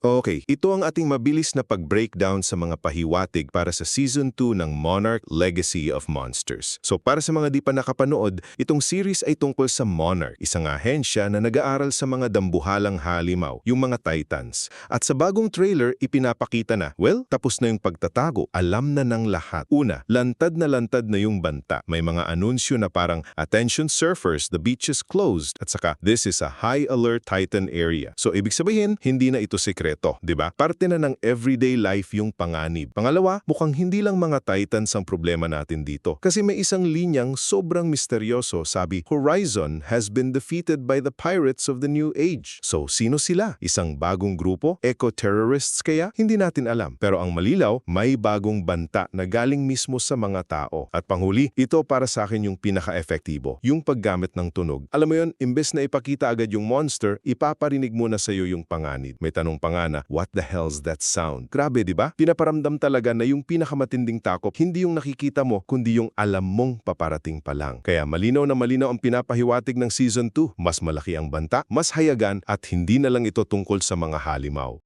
Okay, ito ang ating mabilis na pag-breakdown sa mga pahiwatig para sa Season 2 ng Monarch Legacy of Monsters. So para sa mga di pa nakapanood, itong series ay tungkol sa Monarch, isang ahensya na nag-aaral sa mga dambuhalang halimaw, yung mga Titans. At sa bagong trailer, ipinapakita na, well, tapos na yung pagtatago, alam na ng lahat. Una, lantad na lantad na yung banta. May mga anunsyo na parang, Attention surfers, the beach is closed. At saka, this is a high alert Titan area. So ibig sabihin, hindi na ito sekreto, di ba? Parte na ng everyday life yung panganib. Pangalawa, mukhang hindi lang mga Titans ang problema natin dito. Kasi may isang linyang sobrang misteryoso, sabi, Horizon has been defeated by the pirates of the new age. So sino sila? Isang bagong grupo? Eco-terrorists kaya? Hindi natin alam. Pero ang malilaw, may bagong banta na galing mismo sa mga tao. At panghuli, ito para sa akin yung pinaka-efektibo, yung paggamit ng tunog. Alam mo yon, imbes na ipakita agad yung monster, ipaparinig muna sa iyo yung panganib. May tanong pa nga na, what the hell's that sound? Grabe, di ba? Pinaparamdam talaga na yung pinakamatinding takot, hindi yung nakikita mo, kundi yung alam mong paparating pa lang. Kaya malinaw na malinaw ang pinapahiwatig ng Season 2. Mas malaki ang banta, mas hayagan, at hindi na lang ito tungkol sa mga halimaw.